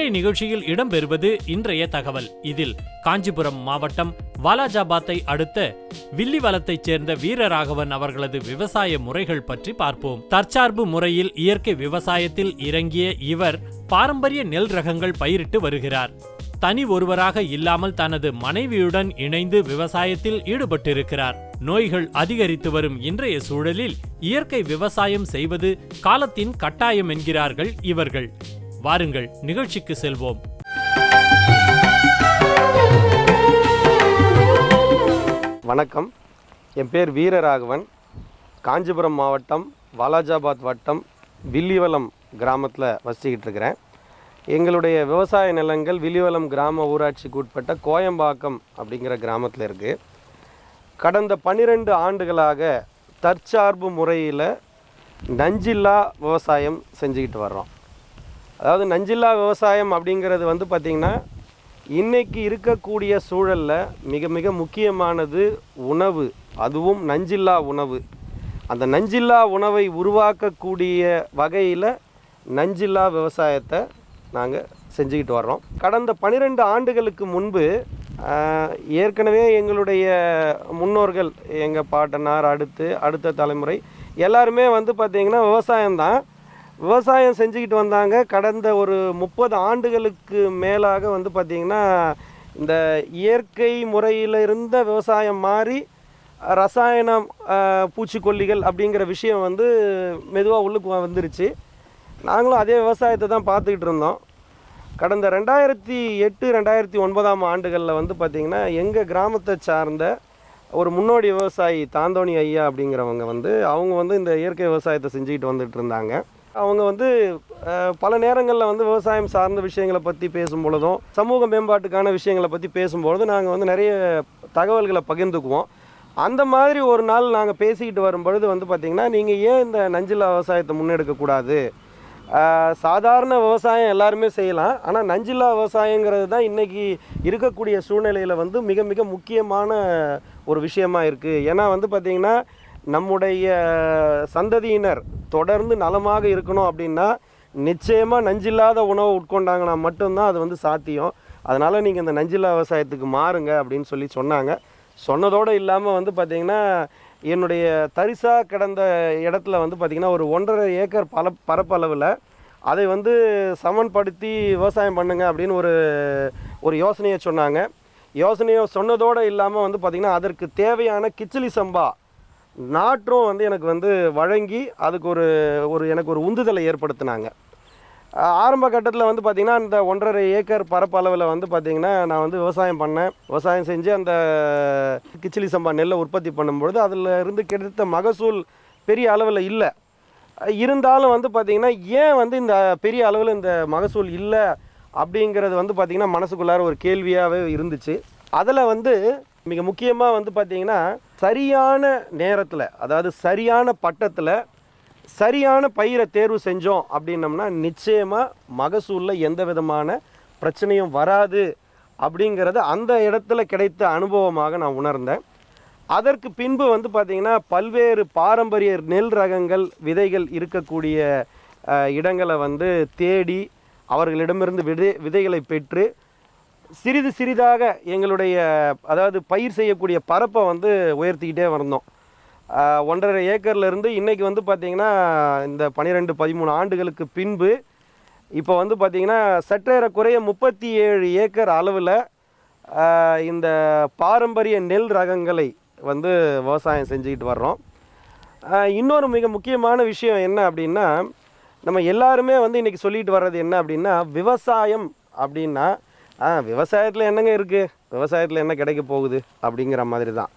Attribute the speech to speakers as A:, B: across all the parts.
A: இன்றைய நிகழ்ச்சியில் இடம்பெறுவது இன்றைய தகவல். இதில் காஞ்சிபுரம் மாவட்டம் வாலாஜாபாத்தை அடுத்த வில்லிவலத்தைச் சேர்ந்த வீரராகவன் அவர்களது விவசாய முறைகள் பற்றி பார்ப்போம். தற்சார்பு முறையில் இயற்கை விவசாயத்தில் இறங்கிய இவர் பாரம்பரிய நெல் ரகங்கள் பயிரிட்டு வருகிறார். தனி ஒருவராக இல்லாமல் தனது மனைவியுடன் இணைந்து விவசாயத்தில் ஈடுபட்டிருக்கிறார். நோய்கள் அதிகரித்து வரும் இன்றைய சூழலில் இயற்கை விவசாயம் செய்வது காலத்தின் கட்டாயம் என்கிறார்கள் இவர்கள். வாருங்கள் நிகழ்ச்சிக்கு செல்வோம்.
B: வணக்கம். என் பேர் வீரராகவன். காஞ்சிபுரம் மாவட்டம் வாலாஜாபாத் வட்டம் வில்லிவலம் கிராமத்தில் வசிக்கிட்டு இருக்கிறேன். எங்களுடைய விவசாய நிலங்கள் வில்லிவலம் கிராம ஊராட்சிக்கு உட்பட்ட கோயம்பாக்கம் அப்படிங்கிற கிராமத்தில் இருக்குது கடந்த பன்னிரெண்டு ஆண்டுகளாக தற்சார்பு முறையில் நஞ்சில்லா விவசாயம் செஞ்சுக்கிட்டு வர்றோம். அதாவது நஞ்சில்லா விவசாயம் அப்படிங்கிறது வந்து பார்த்திங்கன்னா இன்றைக்கி இருக்கக்கூடிய சூழலில் மிக மிக முக்கியமானது உணவு. அதுவும் நஞ்சில்லா உணவு. அந்த நஞ்சில்லா உணவை உருவாக்கக்கூடிய வகையில் நஞ்சில்லா விவசாயத்தை நாங்கள் செஞ்சுக்கிட்டு வர்றோம். கடந்த பன்னிரெண்டு ஆண்டுகளுக்கு முன்பு ஏற்கனவே எங்களுடைய முன்னோர்கள் எங்கள் பாட்டனார் அடுத்து அடுத்த தலைமுறை எல்லாருமே வந்து பார்த்திங்கன்னா விவசாயம்தான். விவசாயம் செஞ்சுக்கிட்டு வந்தாங்க. கடந்த ஒரு முப்பது ஆண்டுகளுக்கு மேலாக வந்து பார்த்திங்கன்னா இந்த இயற்கை முறையில் இருந்த விவசாயம் மாறி ரசாயனம் பூச்சிக்கொல்லிகள் அப்படிங்கிற விஷயம் வந்து மெதுவாக உள்ளுக்கு வந்துருச்சு. நாங்களும் அதே விவசாயத்தை தான் பார்த்துக்கிட்டு இருந்தோம். கடந்த ரெண்டாயிரத்தி எட்டு ரெண்டாயிரத்தி ஒன்பதாம் ஆண்டுகளில் வந்து பார்த்திங்கன்னா எங்கள் கிராமத்தை சார்ந்த ஒரு முன்னோடி விவசாயி தாந்தோணி ஐயா அப்படிங்கிறவங்க வந்து அவங்க வந்து இந்த இயற்கை விவசாயத்தை செஞ்சுக்கிட்டு வந்துட்டு இருந்தாங்க. அவங்க வந்து பல நேரங்களில் வந்து விவசாயம் சார்ந்த விஷயங்களை பற்றி பேசும் பொழுதும் சமூக மேம்பாட்டுக்கான விஷயங்களை பற்றி பேசும்பொழுது நாங்கள் வந்து நிறைய தகவல்களை பகிர்ந்துக்குவோம். அந்த மாதிரி ஒரு நாள் நாங்கள் பேசிக்கிட்டு வரும்பொழுது வந்து பார்த்திங்கன்னா நீங்கள் ஏன் இந்த நஞ்சில்லா விவசாயத்தை முன்னெடுக்கக்கூடாது சாதாரண விவசாயம் எல்லாருமே செய்யலாம். ஆனால் நஞ்சில்லா விவசாயங்கிறது தான் இன்றைக்கி இருக்கக்கூடிய சூழ்நிலையில் வந்து மிக மிக முக்கியமான ஒரு விஷயமா இருக்குது ஏன்னா வந்து பார்த்திங்கன்னா நம்முடைய சந்ததியினர் தொடர்ந்து நலமாக இருக்கணும் அப்படின்னா நிச்சயமாக நஞ்சில்லாத உணவை உட்கொண்டாங்கன்னா மட்டும்தான் அது வந்து சாத்தியம். அதனால் நீங்கள் இந்த நஞ்சில்லா விவசாயத்துக்கு மாறுங்க அப்படின்னு சொல்லி சொன்னாங்க. சொன்னதோடு இல்லாமல் வந்து பார்த்திங்கன்னா என்னுடைய தரிசாக கிடந்த இடத்துல வந்து பார்த்திங்கன்னா ஒரு ஒன்றரை ஏக்கர் பல பரப்பளவில் அதை வந்து சமன்படுத்தி விவசாயம் பண்ணுங்க அப்படின்னு ஒரு ஒரு யோசனையை சொன்னாங்க. யோசனையை சொன்னதோடு இல்லாமல் வந்து பார்த்திங்கன்னா அதற்கு தேவையான கிச்சிலி சம்பா நாற்றும் வந்து எனக்கு வந்து வழங்கி அதுக்கு ஒரு ஒரு எனக்கு ஒரு உந்துதலை ஏற்படுத்தினாங்க. ஆரம்ப கட்டத்தில் வந்து பார்த்திங்கன்னா இந்த ஒன்றரை ஏக்கர் பரப்பளவில் வந்து பார்த்திங்கன்னா நான் வந்து விவசாயம் பண்ணேன். விவசாயம் செஞ்சு அந்த கிச்சிலி சம்பா நெல்லை உற்பத்தி பண்ணும்பொழுது அதில் இருந்து கிடைத்த மகசூல் பெரிய அளவில் இல்லை. இருந்தாலும் வந்து பார்த்திங்கன்னா ஏன் வந்து இந்த பெரிய அளவில் இந்த மகசூல் இல்லை? அப்படிங்கிறது வந்து பார்த்திங்கன்னா மனசுக்குள்ளார ஒரு கேள்வியாகவே இருந்துச்சு. அதில் வந்து மிக முக்கியமாக வந்து பார்த்திங்கன்னா சரியான நேரத்தில் அதாவது சரியான பட்டத்தில் சரியான பயிரை தேர்வு செஞ்சோம் அப்படின்னம்னா நிச்சயமாக மகசூலில் எந்த விதமான பிரச்சனையும் வராது அப்படிங்கிறத அந்த இடத்துல கிடைத்த அனுபவமாக நான் உணர்ந்தேன். அதற்கு பின்பு வந்து பார்த்திங்கன்னா பல்வேறு பாரம்பரிய நெல் ரகங்கள் விதைகள் இருக்கக்கூடிய இடங்களை வந்து தேடி அவர்களிடமிருந்து விதை விதைகளை பெற்று சிறிது சிறிதாக எங்களுடைய அதாவது பயிர் செய்யக்கூடிய பரப்பை வந்து உயர்த்திக்கிட்டே வந்தோம். ஒன்றரை ஏக்கர்லேருந்து இன்றைக்கி வந்து பார்த்திங்கன்னா இந்த பன்னிரெண்டு பதிமூணு ஆண்டுகளுக்கு பின்பு இப்போ வந்து பார்த்திங்கன்னா சற்றேற குறைய முப்பத்தி ஏழு ஏக்கர் அளவில் இந்த பாரம்பரிய நெல் ரகங்களை வந்து விவசாயம் செஞ்சுக்கிட்டு வர்றோம். இன்னொரு மிக முக்கியமான விஷயம் என்ன அப்படின்னா நம்ம எல்லாருமே வந்து இன்றைக்கி சொல்லிட்டு வர்றது என்ன அப்படின்னா விவசாயம் அப்படின்னா விவசாயத்தில் என்னங்க இருக்குது விவசாயத்தில் என்ன கிடைக்க போகுது? அப்படிங்கிற மாதிரி தான்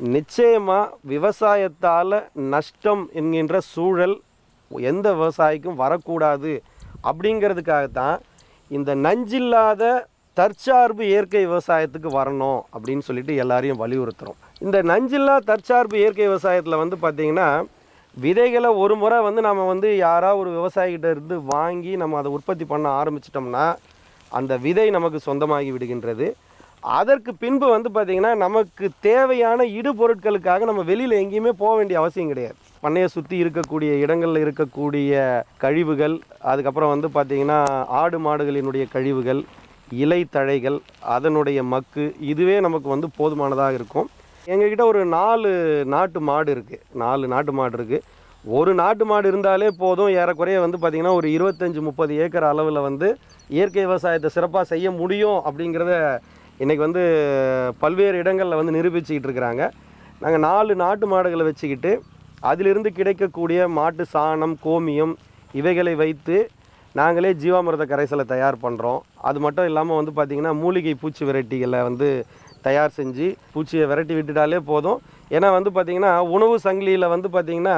B: நிச்சயமாக விவசாயத்தால் நஷ்டம் என்கின்ற சூழல் எந்த விவசாயிக்கும் வரக்கூடாது. அப்படிங்கிறதுக்காகத்தான் இந்த நஞ்சில்லாத தற்சார்பு இயற்கை விவசாயத்துக்கு வரணும் அப்படின்னு சொல்லிட்டு எல்லாரையும் வலியுறுத்துகிறோம் இந்த நஞ்சில்லா தற்சார்பு இயற்கை விவசாயத்தில் வந்து பார்த்திங்கன்னா விதைகளை ஒரு முறை வந்து நம்ம வந்து யாராவது ஒரு விவசாயிகிட்ட இருந்து வாங்கி நம்ம அதை உற்பத்தி பண்ண ஆரம்பிச்சிட்டோம்னா அந்த விதை நமக்கு சொந்தமாகி விடுகின்றது. அதற்கு பின்பு வந்து பார்த்திங்கன்னா நமக்கு தேவையான இடுபொருட்களுக்காக நம்ம வெளியில் எங்கேயுமே போக வேண்டிய அவசியம் கிடையாது. பண்ணையை சுற்றி இருக்கக்கூடிய இடங்களில் இருக்கக்கூடிய கழிவுகள் அதுக்கப்புறம் வந்து பார்த்திங்கன்னா ஆடு மாடுகளினுடைய கழிவுகள் இலை தழைகள் அதனுடைய மக்கு இதுவே நமக்கு வந்து போதுமானதாக இருக்கும். எங்ககிட்ட ஒரு நாலு நாட்டு மாடு இருக்குது நாலு நாட்டு மாடு இருக்குது ஒரு நாட்டு மாடு இருந்தாலே போதும். ஏறக்குறைய வந்து பார்த்திங்கன்னா ஒரு இருபத்தஞ்சி முப்பது ஏக்கர் அளவில் வந்து இயற்கை விவசாயத்தை சிறப்பாக செய்ய முடியும் அப்படிங்கிறத இன்றைக்கி வந்து பல்வேறு இடங்களில் வந்து நிரூபிச்சுக்கிட்டு இருக்கிறாங்க நாங்கள் நாலு நாட்டு மாடுகளை வச்சுக்கிட்டு அதிலிருந்து கிடைக்கக்கூடிய மாட்டு சாணம் கோமியம் இவைகளை வைத்து நாங்களே ஜீவாமிர்த கரைசலை தயார் பண்ணுறோம் அது மட்டும் இல்லாமல் வந்து பார்த்திங்கன்னா மூலிகை பூச்சி வெரைட்டிகளை வந்து தயார் செஞ்சு பூச்சியை விரட்டி விட்டுட்டாலே போதும். ஏன்னா வந்து பார்த்திங்கன்னா உணவு சங்கிலியில் வந்து பார்த்திங்கன்னா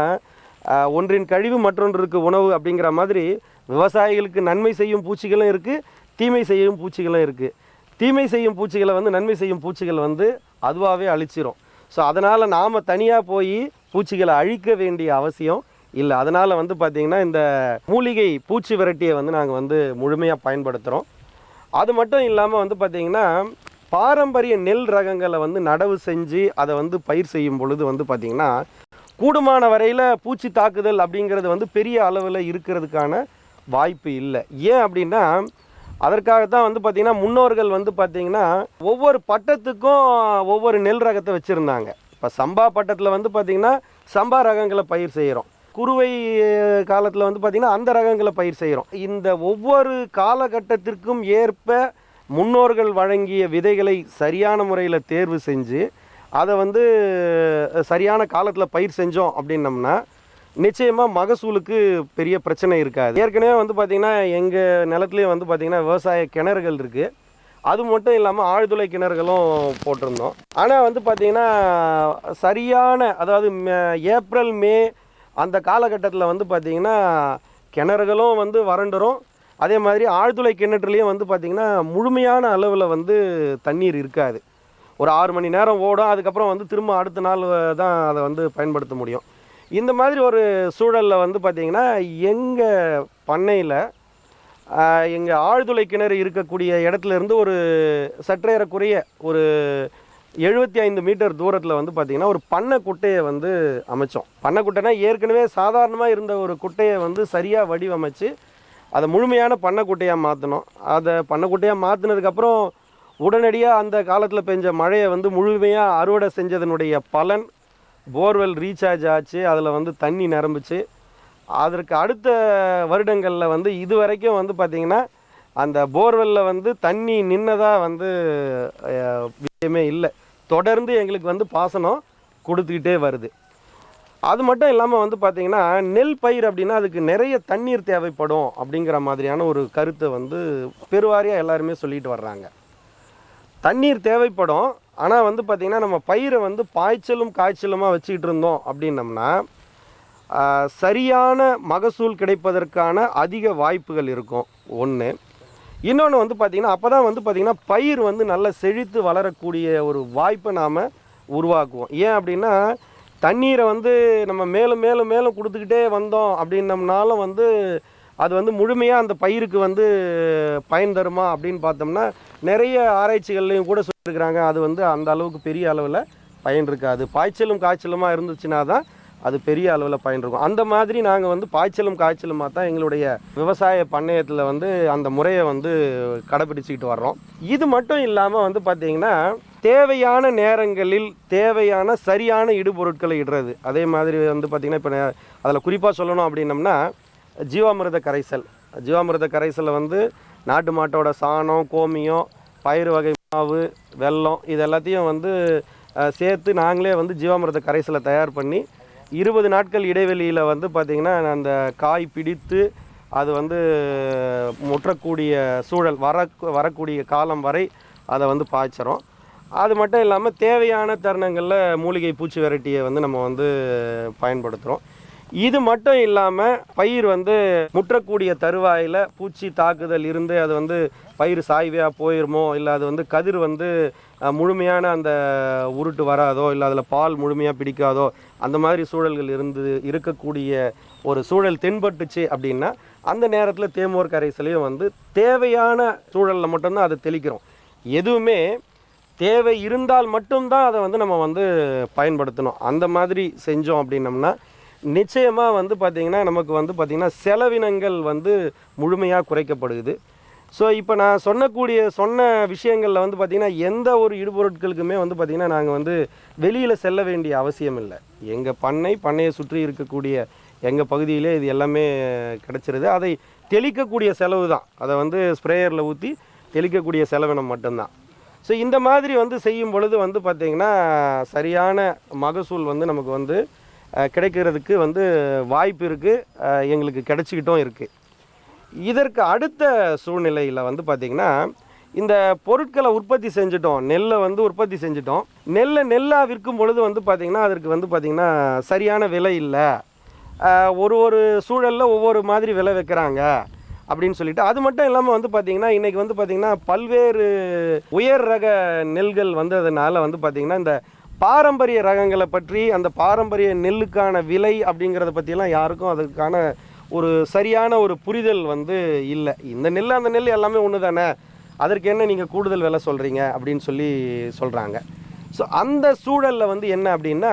B: ஒன்றின் கழிவு மற்றொன்றுக்கு உணவு அப்படிங்கிற மாதிரி விவசாயிகளுக்கு நன்மை செய்யும் பூச்சிகளும் இருக்குது தீமை செய்யும் பூச்சிகளும் இருக்குது தீமை செய்யும் பூச்சிகளை வந்து நன்மை செய்யும் பூச்சிகள் வந்து அதுவாகவே அழிச்சிரும். ஸோ அதனால் நாம் தனியாக போய் பூச்சிகளை அழிக்க வேண்டிய அவசியம் இல்லை. அதனால் வந்து பார்த்திங்கன்னா இந்த மூலிகை பூச்சி விரட்டியை வந்து நாங்கள் வந்து முழுமையாக பயன்படுத்துகிறோம் அது மட்டும் இல்லாமல் வந்து பார்த்திங்கன்னா பாரம்பரிய நெல் ரகங்களை வந்து நடவு செஞ்சு அதை வந்து பயிர் செய்யும் பொழுது வந்து பார்த்திங்கன்னா கூடுமான வரையில் பூச்சி தாக்குதல் அப்படிங்கிறது வந்து பெரிய அளவில் இருக்கிறதுக்கான வாய்ப்பு இல்லை. ஏன் அப்படின்னா அதற்காகத்தான் வந்து பார்த்திங்கன்னா முன்னோர்கள் வந்து பார்த்திங்கன்னா ஒவ்வொரு பட்டத்துக்கும் ஒவ்வொரு நெல் ரகத்தை வச்சுருந்தாங்க. இப்போ சம்பா பட்டத்தில் வந்து பார்த்திங்கன்னா சம்பா ரகங்களை பயிர் செய்கிறோம் குறுவை காலத்தில் வந்து பார்த்திங்கன்னா அந்த ரகங்களை பயிர் செய்கிறோம் இந்த ஒவ்வொரு காலகட்டத்திற்கும் ஏற்ப முன்னோர்கள் வழங்கிய விதைகளை சரியான முறையில் தேர்வு செஞ்சு அதை வந்து சரியான காலத்தில் பயிர் செஞ்சோம் அப்படின்னம்னா நிச்சயமாக மகசூலுக்கு பெரிய பிரச்சனை இருக்காது. ஏற்கனவே வந்து பார்த்திங்கன்னா எங்கள் நிலத்துலேயே வந்து பார்த்திங்கன்னா விவசாய கிணறுகள் இருக்குது அது மட்டும் இல்லாமல் ஆழ்துளை கிணறுகளும் போட்டிருந்தோம். ஆனால் வந்து பார்த்திங்கன்னா சரியான அதாவது மே- ஏப்ரல் மே அந்த காலகட்டத்தில் வந்து பார்த்திங்கன்னா கிணறுகளும் வந்து வறண்டுரும். அதே மாதிரி ஆழ்துளை கிணற்றுலேயும் வந்து பார்த்திங்கன்னா முழுமையான அளவில் வந்து தண்ணீர் இருக்காது. ஒரு ஆறு மணி நேரம் ஓடும் அதுக்கப்புறம் வந்து திரும்ப அடுத்த நாள் தான் அதை வந்து பயன்படுத்த முடியும். இந்த மாதிரி ஒரு சூழலில் வந்து பார்த்திங்கன்னா எங்கள் பண்ணையில் எங்கள் ஆழ்துளை கிணறு இருக்கக்கூடிய இடத்துல இருந்து ஒரு சற்றேறக்குறைய ஒரு எழுபத்தி ஐந்து மீட்டர் தூரத்தில் வந்து பார்த்திங்கன்னா ஒரு பண்ணை குட்டையை வந்து அமைச்சோம். பண்ணை குட்டைனா ஏற்கனவே சாதாரணமாக இருந்த ஒரு குட்டையை வந்து சரியாக வடிவமைச்சு அதை முழுமையான பண்ணை குட்டையாக மாற்றினோம் அதை பண்ணை குட்டையாக மாற்றினதுக்கப்புறம் உடனடியாக அந்த காலத்தில் பெஞ்ச மழையை வந்து முழுமையாக அறுவடை செஞ்சதனுடைய பலன் போர்வெல் ரீசார்ஜ் ஆச்சு. அதில் வந்து தண்ணி நிரம்பிச்சு. அதற்கு அடுத்த வருடங்களில் வந்து இது வரைக்கும் வந்து பார்த்திங்கன்னா அந்த போர்வெல்ல வந்து தண்ணி நின்னதாக வந்து விஷயமே இல்லை. தொடர்ந்து எங்களுக்கு வந்து பாசனம் கொடுத்துக்கிட்டே வருது. அது மட்டும் இல்லாமல் வந்து பார்த்திங்கன்னா நெல் பயிர் அப்படின்னா அதுக்கு நிறைய தண்ணீர் தேவைப்படும் அப்படிங்கிற மாதிரியான ஒரு கருத்தை வந்து பெருவாரியாக எல்லாருமே சொல்லிட்டு வர்றாங்க. தண்ணீர் தேவைப்படும். ஆனால் வந்து பார்த்திங்கன்னா நம்ம பயிரை வந்து பாய்ச்சலும் காய்ச்சலுமாக வச்சுக்கிட்டு இருந்தோம் அப்படின்னம்னா சரியான மகசூல் கிடைப்பதற்கான அதிக வாய்ப்புகள் இருக்கும். ஒன்று இன்னொன்று வந்து பார்த்திங்கன்னா அப்போ தான் வந்து பார்த்திங்கன்னா பயிர் வந்து நல்லா செழித்து வளரக்கூடிய ஒரு வாய்ப்பை நாம் உருவாக்குவோம். ஏன் அப்படின்னா தண்ணீரை வந்து நம்ம மேலும் மேலும் மேலும் கொடுத்துக்கிட்டே வந்தோம் அப்படின்னம்னாலும் வந்து அது வந்து முழுமையாக அந்த பயிருக்கு வந்து பயன் தருமா அப்படின்னு பார்த்தோம்னா நிறைய ஆராய்ச்சிகள்லையும் கூட சொல்லியிருக்கிறாங்க. அது வந்து அந்த அளவுக்கு பெரிய அளவில் பயன் இருக்காது. பாய்ச்சலும் காய்ச்சலுமாக இருந்துச்சுன்னா தான் அது பெரிய அளவில் பயன் இருக்கும். அந்த மாதிரி நாங்கள் வந்து பாய்ச்சலும் காய்ச்சலுமாக தான் எங்களுடைய விவசாய பண்ணையத்தில் வந்து அந்த முறையை வந்து கடைபிடிச்சிக்கிட்டு வர்றோம். இது மட்டும் இல்லாமல் வந்து பார்த்திங்கன்னா தேவையான நேரங்களில் தேவையான சரியான இடுபொருட்களை இடுறது. அதே மாதிரி வந்து பார்த்திங்கன்னா இப்போ அதில் குறிப்பாக சொல்லணும் அப்படின்னம்னா ஜீவாமிர்த கரைசல். ஜீவாமிர்த கரைசலை வந்து நாட்டு மாட்டோட சாணம் கோமியம் பயிறு வகை மாவு வெல்லம் இது எல்லாத்தையும் வந்து சேர்த்து நாங்களே வந்து ஜீவாமிர்த கரைசலை தயார் பண்ணி இருபது நாட்கள் இடைவெளியில் வந்து பார்த்திங்கன்னா அந்த காய் பிடித்து அது வந்து முற்றக்கூடிய சூழல் வர வரக்கூடிய காலம் வரை அதை வந்து பாய்ச்சிரும் அது மட்டும் இல்லாமல் தேவையான தருணங்களில் மூலிகை பூச்சி வெரைட்டியை வந்து நம்ம வந்து பயன்படுத்துகிறோம் இது மட்டும் இல்லாமல் பயிர் வந்து முற்றக்கூடிய தருவாயில் பூச்சி தாக்குதல் இருந்து அது வந்து பயிர் சாய்வையாக போயிருமோ இல்லை அது வந்து கதிர் வந்து முழுமையான அந்த உருட்டு வராதோ இல்லை அதில் பால் முழுமையாக பிடிக்காதோ அந்த மாதிரி சூழல்கள் இருந்து இருக்கக்கூடிய ஒரு சூழல் தென்பட்டுச்சு அப்படின்னா அந்த நேரத்தில் தேமோர் கரைசலையும் வந்து தேவையான சூழலில் மட்டும்தான் அதை தெளிக்கிறோம். எதுவுமே தேவை இருந்தால் மட்டும்தான் அதை வந்து நம்ம வந்து பயன்படுத்தணும். அந்த மாதிரி செஞ்சோம் அப்படின்னம்னா நிச்சயமாக வந்து பார்த்திங்கன்னா நமக்கு வந்து பார்த்திங்கன்னா செலவினங்கள் வந்து முழுமையாக குறைக்கப்படுது. ஸோ இப்போ நான் சொன்னக்கூடிய சொன்ன விஷயங்களில் வந்து பார்த்திங்கன்னா எந்த ஒரு இடுபொருட்களுக்குமே வந்து பார்த்திங்கன்னா நாங்கள் வந்து வெளியில் செல்ல வேண்டிய அவசியம் இல்லை. எங்கள் பண்ணை பண்ணையை சுற்றி இருக்கக்கூடிய எங்கள் பகுதியிலே இது எல்லாமே கிடச்சிருது. அதை தெளிக்கக்கூடிய செலவு தான். அதை வந்து ஸ்ப்ரேயரில் ஊற்றி தெளிக்கக்கூடிய செலவினம் மட்டும்தான். ஸோ இந்த மாதிரி வந்து செய்யும் பொழுது வந்து பார்த்திங்கன்னா சரியான மகசூல் வந்து நமக்கு வந்து கிடைக்கிறதுக்கு வந்து வாய்ப்பு இருக்குது எங்களுக்கு கிடைச்சிக்கிட்டும் இருக்குது இதற்கு அடுத்த சூழ்நிலையில் வந்து பார்த்திங்கன்னா இந்த பொருட்களை உற்பத்தி செஞ்சுட்டோம். நெல்லை வந்து உற்பத்தி செஞ்சுட்டோம். நெல்லை நெல்லாக விற்கும் பொழுது வந்து பார்த்திங்கன்னா அதற்கு வந்து பார்த்திங்கன்னா சரியான விலை இல்லை. ஒரு ஒரு சூழலில் ஒவ்வொரு மாதிரி விலை வைக்கிறாங்க அப்படின்னு சொல்லிட்டு அது மட்டும் இல்லாமல் வந்து பார்த்திங்கன்னா இன்றைக்கி வந்து பார்த்திங்கன்னா பல்வேறு உயர் ரக நெல்கள் வந்ததுனால வந்து பார்த்திங்கன்னா இந்த பாரம்பரிய ரகங்களை பற்றி அந்த பாரம்பரிய நெல்லுக்கான விலை அப்படிங்கிறத பற்றியெல்லாம் யாருக்கும் அதுக்கான ஒரு சரியான ஒரு புரிதல் வந்து இல்லை. இந்த நெல் அந்த நெல் எல்லாமே ஒன்று தானே அதற்கு என்ன நீங்கள் கூடுதல் விலை சொல்கிறீங்க அப்படின்னு சொல்லி சொல்கிறாங்க ஸோ அந்த சூழலில் வந்து என்ன அப்படின்னா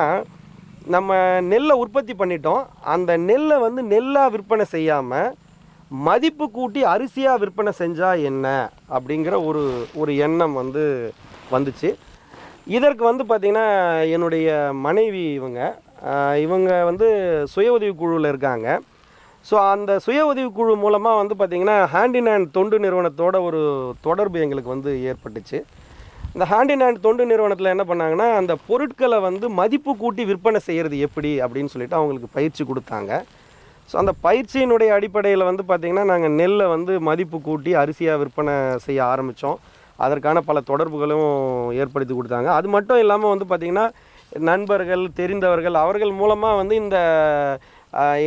B: நம்ம நெல்லை உற்பத்தி பண்ணிட்டோம். அந்த நெல்லை வந்து நெல்லாக விற்பனை செய்யாமல் மதிப்பு கூட்டி அரிசியாக விற்பனை செஞ்சால் என்ன அப்படிங்கிற ஒரு ஒரு எண்ணம் வந்து வந்துச்சு. இதற்கு வந்து பார்த்திங்கன்னா என்னுடைய மனைவி இவங்க. இவங்க வந்து சுய உதவி குழுவில் இருக்காங்க. ஸோ அந்த சுய உதவி குழு மூலமாக வந்து பார்த்திங்கன்னா ஹேண்ட் ஹேண்ட் தொண்டு நிறுவனத்தோட ஒரு தொடர்பு எங்களுக்கு வந்து ஏற்பட்டுச்சு. இந்த ஹேண்ட் ஹேண்ட் தொண்டு நிறுவனத்தில் என்ன பண்ணாங்கன்னா அந்த பொருட்களை வந்து மதிப்பு கூட்டி விற்பனை செய்கிறது எப்படி அப்படின்னு சொல்லிட்டு அவங்களுக்கு பயிற்சி கொடுத்தாங்க. ஸோ அந்த பயிற்சியினுடைய அடிப்படையில் வந்து பார்த்திங்கன்னா நாங்கள் நெல்லை வந்து மதிப்பு கூட்டி அரிசியாக விற்பனை செய்ய ஆரம்பித்தோம் அதற்கான பல தொடர்புகளும் ஏற்படுத்தி கொடுத்தாங்க. அது மட்டும் இல்லாமல் வந்து பார்த்திங்கன்னா நண்பர்கள் தெரிந்தவர்கள் அவர்கள் மூலமாக வந்து இந்த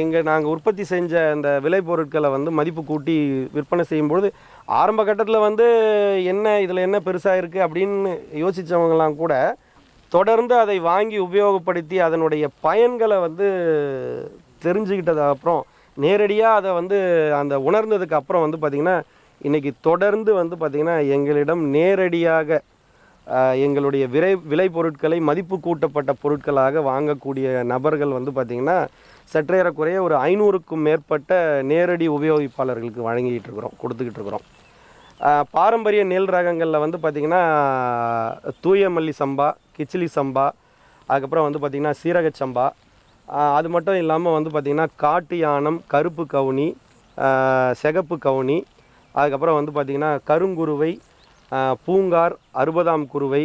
B: எங்கள் நாங்கள் உற்பத்தி செஞ்ச இந்த விளைபொருட்களை வந்து மதிப்பு கூட்டி விற்பனை செய்யும்பொழுது ஆரம்ப கட்டத்தில் வந்து என்ன இதில் என்ன பெருசாக இருக்குது அப்படின்னு யோசித்தவங்கலாம் கூட தொடர்ந்து அதை வாங்கி உபயோகப்படுத்தி அதனுடைய பயன்களை வந்து தெரிஞ்சுக்கிட்டது அப்புறம் நேரடியாக அதை வந்து அந்த உணர்ந்ததுக்கு அப்புறம் வந்து பார்த்திங்கன்னா இன்றைக்கி தொடர்ந்து வந்து பார்த்திங்கன்னா எங்களிடம் நேரடியாக எங்களுடைய விலை விலை பொருட்களை மதிப்பு கூட்டப்பட்ட பொருட்களாக வாங்கக்கூடிய நபர்கள் வந்து பார்த்திங்கன்னா சற்றேறக்குறைய ஒரு ஐநூறுக்கும் மேற்பட்ட நேரடி உபயோகிப்பாளர்களுக்கு வழங்கிட்டு இருக்கிறோம் கொடுத்துக்கிட்டு இருக்கிறோம். பாரம்பரிய நெல் ரகங்களில் வந்து பார்த்திங்கன்னா தூயமல்லி சம்பா கிச்சிலி சம்பா அதுக்கப்புறம் வந்து பார்த்திங்கன்னா சீரக சம்பா அது மட்டும் இல்லாமல் வந்து பார்த்திங்கன்னா காட்டு யானம் கருப்பு கவுனி செகப்பு சிகப்பு கவுனி அதுக்கப்புறம் வந்து பார்த்திங்கன்னா கருங்குருவை பூங்கார் அறுபதாம் குருவை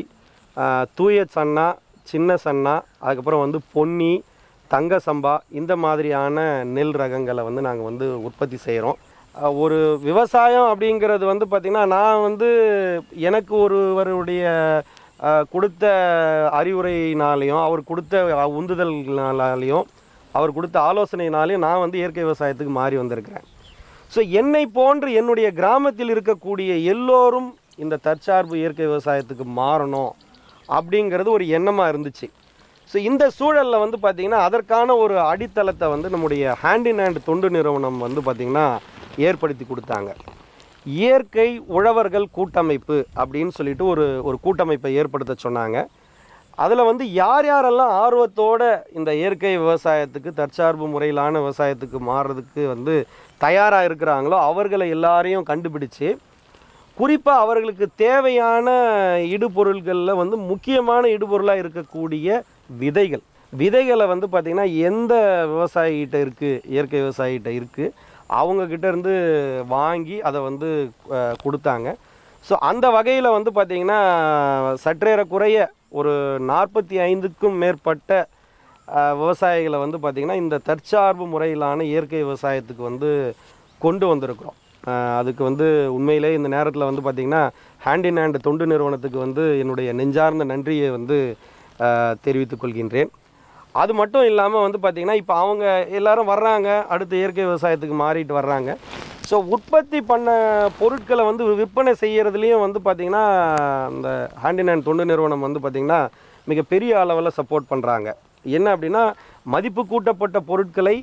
B: தூய சன்னா சின்ன சன்னா அதுக்கப்புறம் வந்து பொன்னி தங்க சம்பா இந்த மாதிரியான நெல் ரகங்களை வந்து நாங்கள் வந்து உற்பத்தி செய்கிறோம் ஒரு விவசாயம் அப்படிங்கிறது வந்து பார்த்திங்கன்னா நான் வந்து எனக்கு ஒருவருடைய கொடுத்த அறிவுரையினாலையும் அவர் கொடுத்த உந்துதல்னாலையும் அவர் கொடுத்த ஆலோசனையினாலையும் நான் வந்து இயற்கை விவசாயத்துக்கு மாறி வந்திருக்கிறேன். ஸோ என்னை போன்று என்னுடைய கிராமத்தில் இருக்கக்கூடிய எல்லோரும் இந்த தற்சார்பு இயற்கை விவசாயத்துக்கு மாறணும் அப்படிங்கிறது ஒரு எண்ணமாக இருந்துச்சு. ஸோ இந்த சூழலில் வந்து பார்த்திங்கன்னா அதற்கான ஒரு அடித்தளத்தை வந்து நம்முடைய ஹேண்ட் இன் ஹேண்ட் தொண்டு நிறுவனம் வந்து பார்த்திங்கன்னா ஏற்படுத்தி கொடுத்தாங்க. இயற்கை உழவர்கள் கூட்டமைப்பு அப்படின்னு சொல்லிட்டு ஒரு ஒரு கூட்டமைப்பை ஏற்படுத்த சொன்னாங்க. அதில் வந்து யார் யாரெல்லாம் ஆர்வத்தோட இந்த இயற்கை விவசாயத்துக்கு தற்சார்பு முறையிலான விவசாயத்துக்கு மாறுறதுக்கு வந்து தயாராக இருக்கிறாங்களோ அவர்களை எல்லாரையும் கண்டுபிடிச்சு குறிப்பாக அவர்களுக்கு தேவையான இடுபொருள்களில் வந்து முக்கியமான இடுபொருளாக இருக்கக்கூடிய விதைகள். விதைகளை வந்து பார்த்திங்கன்னா எந்த விவசாயிகிட்ட இருக்குது இயற்கை விவசாயிகிட்ட இருக்குது அவங்கக்கிட்ட இருந்து வாங்கி அதை வந்து கொடுத்தாங்க. ஸோ அந்த வகையில் வந்து பார்த்திங்கன்னா சற்றேறக்குறைய ஒரு நாற்பத்தி ஐந்துக்கும் மேற்பட்ட விவசாயிகளை வந்து பார்த்திங்கன்னா இந்த தற்சார்பு முறையிலான இயற்கை விவசாயத்துக்கு வந்து கொண்டு வந்திருக்கிறோம். அதுக்கு வந்து உண்மையிலே இந்த நேரத்தில் வந்து பார்த்திங்கன்னா ஹேண்ட் இன் ஹேண்ட் தொண்டு நிறுவனத்துக்கு வந்து என்னுடைய நெஞ்சார்ந்த நன்றியை வந்து தெரிவித்துக் கொள்கின்றேன். அது மட்டும் இல்லாமல் வந்து பார்த்திங்கன்னா இப்போ அவங்க எல்லோரும் வர்றாங்க அடுத்து இயற்கை விவசாயத்துக்கு மாறிட்டு வர்றாங்க. ஸோ உற்பத்தி பண்ண பொருட்களை வந்து விற்பனை செய்கிறதுலேயும் வந்து பார்த்திங்கன்னா இந்த ஹேண்ட் இன் தொண்டு நிறுவனம் வந்து பார்த்திங்கன்னா மிகப்பெரிய அளவில் சப்போர்ட் பண்ணுறாங்க என்ன அப்படின்னா மதிப்பு கூட்டப்பட்ட பொருட்களை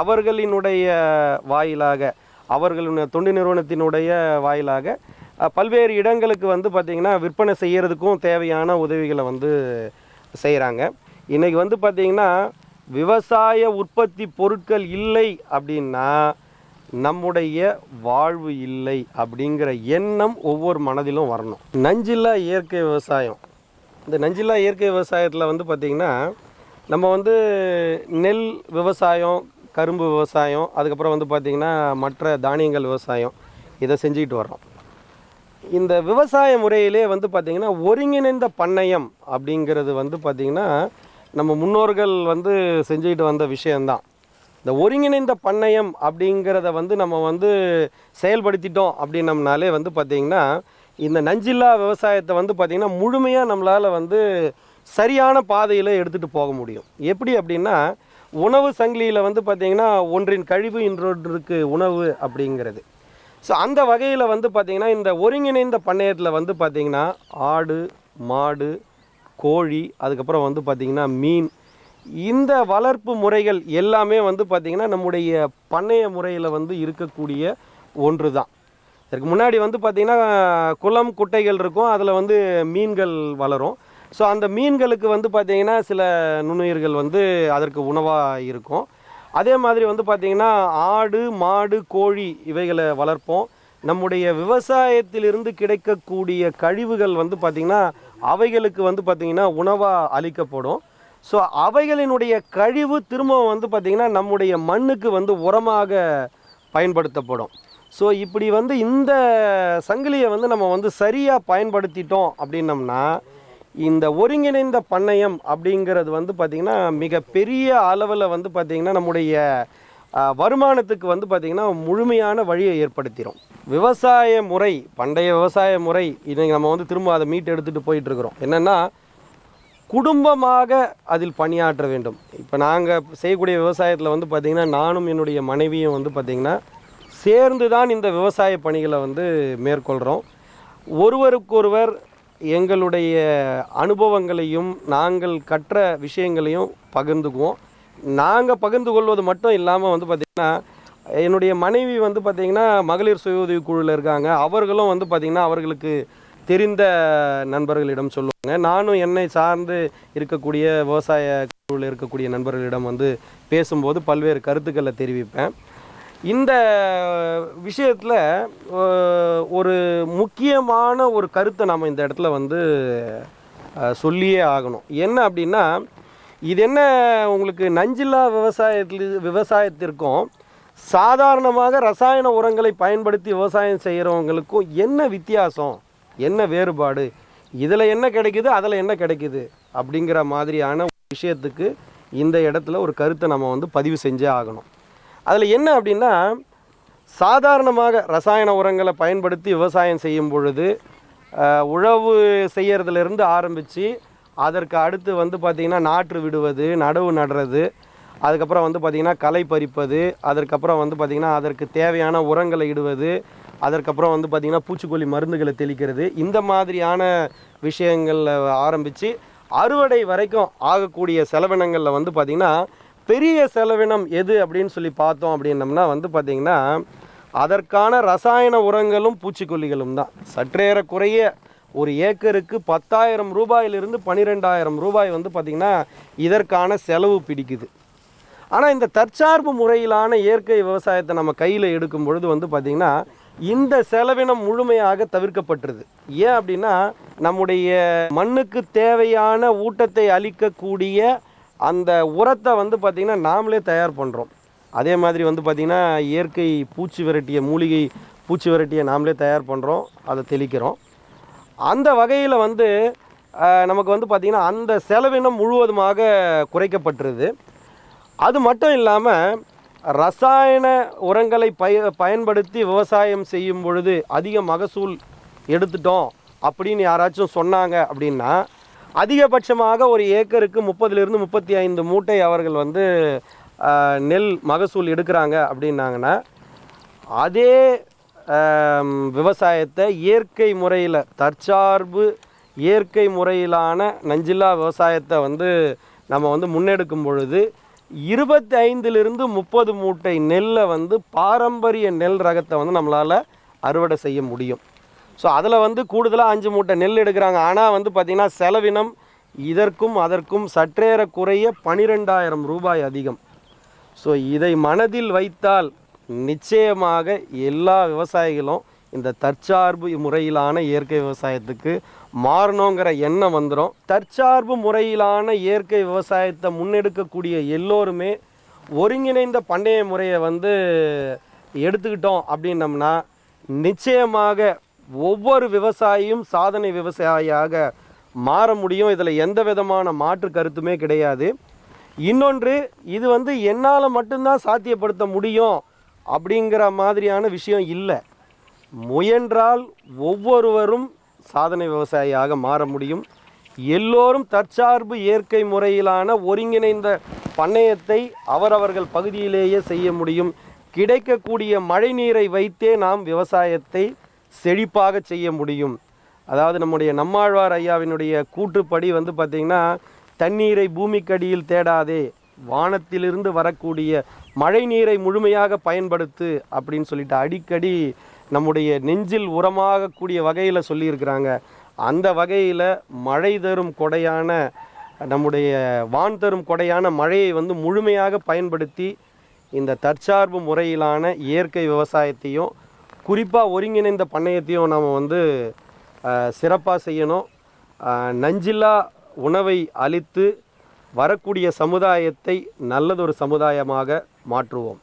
B: அவர்களினுடைய வாயிலாக அவர்களுடைய தொண்டு நிறுவனத்தினுடைய வாயிலாக பல்வேறு இடங்களுக்கு வந்து பார்த்திங்கன்னா விற்பனை செய்கிறதுக்கும் தேவையான உதவிகளை வந்து செய்கிறாங்க இன்றைக்கி வந்து பார்த்திங்கன்னா விவசாய உற்பத்தி பொருட்கள் இல்லை அப்படின்னா நம்முடைய வாழ்வு இல்லை அப்படிங்கிற எண்ணம் ஒவ்வொரு மனதிலும் வரணும். நஞ்சில்லா இயற்கை விவசாயம். இந்த நஞ்சில்லா இயற்கை விவசாயத்தில் வந்து பார்த்திங்கன்னா நம்ம வந்து நெல் விவசாயம் கரும்பு விவசாயம் அதுக்கப்புறம் வந்து பார்த்திங்கன்னா மற்ற தானியங்கள் விவசாயம் இதை செஞ்சுக்கிட்டு வர்றோம். இந்த விவசாய முறையிலே வந்து பார்த்திங்கன்னா ஒருங்கிணைந்த பண்ணையம் அப்படிங்கிறது வந்து பார்த்திங்கன்னா நம்ம முன்னோர்கள் வந்து செஞ்சுக்கிட்டு வந்த விஷயந்தான் இந்த ஒருங்கிணைந்த பண்ணையம் அப்படிங்கிறத வந்து நம்ம வந்து செயல்படுத்திட்டோம் அப்படின்னம்னாலே வந்து பார்த்திங்கன்னா இந்த நஞ்சில்லா விவசாயத்தை வந்து பார்த்திங்கன்னா முழுமையாக நம்மளால் வந்து சரியான பாதையில் எடுத்துகிட்டு போக முடியும். எப்படி அப்படின்னா உணவு சங்கிலியில் வந்து பார்த்திங்கன்னா ஒன்றின் கழிவு இன்றொன்றுக்கு உணவு அப்படிங்கிறது. ஸோ அந்த வகையில் வந்து பார்த்திங்கன்னா இந்த ஒருங்கிணைந்த பண்ணையத்தில் வந்து பார்த்திங்கன்னா ஆடு மாடு கோழி அதுக்கப்புறம் வந்து பார்த்திங்கன்னா மீன் இந்த வளர்ப்பு முறைகள் எல்லாமே வந்து பார்த்திங்கன்னா நம்முடைய பண்ணைய முறையில் வந்து இருக்கக்கூடிய ஒன்று தான் இதுக்கு முன்னாடி வந்து பார்த்திங்கன்னா குளம் குட்டைகள் இருக்கும் அதில் வந்து மீன்கள் வளரும். ஸோ அந்த மீன்களுக்கு வந்து பார்த்திங்கன்னா சில நுண்ணுயிர்கள் வந்து அதற்கு உணவாக இருக்கும். அதே மாதிரி வந்து பார்த்திங்கன்னா ஆடு மாடு கோழி இவைகளை வளர்ப்போம். நம்முடைய விவசாயத்திலிருந்து கிடைக்கக்கூடிய கழிவுகள் வந்து பார்த்திங்கன்னா அவைகளுக்கு வந்து பார்த்திங்கன்னா உணவாக அளிக்கப்படும். ஸோ அவைகளினுடைய கழிவு திரும்ப வந்து பார்த்திங்கன்னா நம்முடைய மண்ணுக்கு வந்து உரமாக பயன்படுத்தப்படும். ஸோ இப்படி வந்து இந்த சங்கிலியை வந்து நம்ம வந்து சரியாக பயன்படுத்திட்டோம் அப்படின்னம்னா இந்த ஒருங்கிணைந்த பண்ணையம் அப்படிங்கிறது வந்து பார்த்திங்கன்னா மிகப்பெரிய அளவில் வந்து பார்த்திங்கன்னா நம்முடைய வருமானத்துக்கு வந்து பார்த்திங்கன்னா முழுமையான வழியை ஏற்படுத்திடும் விவசாய முறை பண்டைய விவசாய முறை இதை நம்ம வந்து திரும்ப அதை மீட்டு எடுத்துகிட்டு போயிட்டுருக்குறோம் என்னென்னா குடும்பமாக அதில் பணியாற்ற வேண்டும். இப்போ நாங்கள் செய்யக்கூடிய விவசாயத்தில் வந்து பார்த்திங்கன்னா நானும் என்னுடைய மனைவியும் வந்து பார்த்திங்கன்னா சேர்ந்து தான் இந்த விவசாய பணிகளை வந்து மேற்கொள்கிறோம் ஒருவருக்கொருவர் எங்களுடைய அனுபவங்களையும் நாங்கள் கற்ற விஷயங்களையும் பகிர்ந்துக்குவோம். நாங்கள் பகிர்ந்து கொள்வது மட்டும் இல்லாமல் வந்து பார்த்திங்கன்னா என்னுடைய மனைவி வந்து பார்த்திங்கன்னா மகளிர் சுய உதவி குழுவில் இருக்காங்க. அவர்களும் வந்து பார்த்திங்கன்னா அவர்களுக்கு தெரிந்த நண்பர்களிடம் சொல்லுவாங்க. நானும் என்னை சார்ந்து இருக்கக்கூடிய விவசாய குழுவில் இருக்கக்கூடிய நண்பர்களிடம் வந்து பேசும்போது பல்வேறு கருத்துக்களை தெரிவிப்பேன். இந்த விஷயத்தில் ஒரு முக்கியமான ஒரு கருத்தை நம்ம இந்த இடத்துல வந்து சொல்லியே ஆகணும். என்ன அப்படின்னா இது என்ன உங்களுக்கு நஞ்சில்லா விவசாயத்தில் விவசாயத்திற்கும் சாதாரணமாக ரசாயன உரங்களை பயன்படுத்தி விவசாயம் செய்கிறவங்களுக்கும் என்ன வித்தியாசம்? என்ன வேறுபாடு? இதில் என்ன கிடைக்குது அதில் என்ன கிடைக்குது? அப்படிங்கிற மாதிரியான விஷயத்துக்கு இந்த இடத்துல ஒரு கருத்தை நம்ம வந்து பதிவு செஞ்சே ஆகணும். அதில் என்ன அப்படின்னா சாதாரணமாக ரசாயன உரங்களை பயன்படுத்தி விவசாயம் செய்யும் பொழுது உழவு செய்கிறதுலேருந்து ஆரம்பித்து அதற்கு அடுத்து வந்து பார்த்திங்கன்னா நாற்று விடுவது நடவு நடுறது அதுக்கப்புறம் வந்து பார்த்திங்கன்னா களை பறிப்பது அதற்கப்புறம் வந்து பார்த்திங்கன்னா அதற்கு தேவையான உரங்களை இடுவது அதற்கப்புறம் வந்து பார்த்திங்கன்னா பூச்சிக்கொல்லி மருந்துகளை தெளிக்கிறது. இந்த மாதிரியான விஷயங்களில் ஆரம்பித்து அறுவடை வரைக்கும் ஆகக்கூடிய செலவினங்களில் வந்து பார்த்திங்கன்னா பெரிய செலவினம் எது அப்படின்னு சொல்லி பார்த்தோம் அப்படின்னம்னா வந்து பார்த்திங்கன்னா அதற்கான ரசாயன உரங்களும் பூச்சிக்கொல்லிகளும் தான். சற்றேறக்குறைய ஒரு ஏக்கருக்கு பத்தாயிரம் ரூபாயிலிருந்து பன்னிரெண்டாயிரம் ரூபாய் வந்து பார்த்திங்கன்னா இதற்கான செலவு பிடிக்குது. ஆனால் இந்த தற்சார்பு முறையிலான இயற்கை விவசாயத்தை நம்ம கையில் எடுக்கும் பொழுது வந்து பார்த்திங்கன்னா இந்த செலவினம் முழுமையாக தவிர்க்கப்பட்டுருது. ஏன் அப்படின்னா நம்முடைய மண்ணுக்கு தேவையான ஊட்டத்தை அளிக்கக்கூடிய அந்த உரத்தை வந்து பார்த்திங்கன்னா நாமளே தயார் பண்ணுறோம் அதே மாதிரி வந்து பார்த்திங்கன்னா இயற்கை பூச்சி விரட்டிய மூலிகை பூச்சி விரட்டியை நாமளே தயார் பண்ணுறோம் அதை தெளிக்கிறோம். அந்த வகையில் வந்து நமக்கு வந்து பார்த்திங்கன்னா அந்த செலவினம் முழுவதுமாக குறைக்கப்பட்டுருது. அது மட்டும் இல்லாமல் ரசாயன உரங்களை பய பயன்படுத்தி விவசாயம் செய்யும் பொழுது அதிக மகசூல் எடுத்துட்டோம் அப்படின்னு யாராச்சும் சொன்னாங்க அப்படின்னா அதிகபட்சமாக ஒரு ஏக்கருக்கு முப்பதுலேருந்து முப்பத்தி ஐந்து மூட்டை அவர்கள் வந்து நெல் மகசூல் எடுக்கிறாங்க அப்படின்னாங்கன்னா அதே விவசாயத்தை இயற்கை முறையில் தற்சார்பு இயற்கை முறையிலான நஞ்சில்லா விவசாயத்தை வந்து நம்ம வந்து முன்னெடுக்கும் பொழுது இருபத்தி ஐந்துலேருந்து முப்பது மூட்டை நெல்லை வந்து பாரம்பரிய நெல் ரகத்தை வந்து நம்மளால் அறுவடை செய்ய முடியும். ஸோ அதில் வந்து கூடுதலாக அஞ்சு மூட்டை நெல் எடுக்கிறாங்க. ஆனால் வந்து பார்த்திங்கன்னா செலவினம் இதற்கும் அதற்கும் சற்றேற குறைய பனிரெண்டாயிரம் ரூபாய் அதிகம். ஸோ இதை மனதில் வைத்தால் நிச்சயமாக எல்லா விவசாயிகளும் இந்த தற்சார்பு முறையிலான இயற்கை விவசாயத்துக்கு மாறணுங்கிற எண்ணம் வந்துடும் தற்சார்பு முறையிலான இயற்கை விவசாயத்தை முன்னெடுக்கக்கூடிய எல்லோருமே ஒருங்கிணைந்த பண்டைய முறையை வந்து எடுத்துக்கிட்டோம் அப்படின்னம்னா நிச்சயமாக ஒவ்வொரு விவசாயியும் சாதனை விவசாயியாக மாற முடியும். இதில் எந்த விதமான மாற்று கருத்துமே கிடையாது. இன்னொன்று இது வந்து என்னால் மட்டும்தான் சாத்தியப்படுத்த முடியும் அப்படிங்கிற மாதிரியான விஷயம் இல்லை. முயன்றால் ஒவ்வொருவரும் சாதனை விவசாயியாக மாற முடியும். எல்லோரும் தற்சார்பு இயற்கை முறையிலான ஒருங்கிணைந்த பண்ணையத்தை அவரவர்கள் பகுதியிலேயே செய்ய முடியும். கிடைக்கக்கூடிய மழை நீரை வைத்தே நாம் விவசாயத்தை செழிப்பாக செய்ய முடியும். அதாவது நம்முடைய நம்மாழ்வார் ஐயாவினுடைய கூற்றுப்படி வந்து பார்த்திங்கன்னா தண்ணீரை பூமிக்கடியில் தேடாதே வானத்திலிருந்து வரக்கூடிய மழை நீரை முழுமையாக பயன்படுத்து அப்படின்னு சொல்லிட்டு அடிக்கடி நம்முடைய நெஞ்சில் உரமாகக்கூடிய வகையில் சொல்லியிருக்கிறாங்க. அந்த வகையில் மழை தரும் கொடையான நம்முடைய வான் தரும் கொடையான மழையை வந்து முழுமையாக பயன்படுத்தி இந்த தற்சார்பு முறையிலான இயற்கை விவசாயத்தையும் குறிப்பாக ஒருங்கிணைந்த பண்ணையத்தையும் நாம் வந்து சிறப்பாக செய்யணும். நஞ்சில்லா உணவை அளித்து வரக்கூடிய சமுதாயத்தை நல்லதொரு சமுதாயமாக மாற்றுவோம்.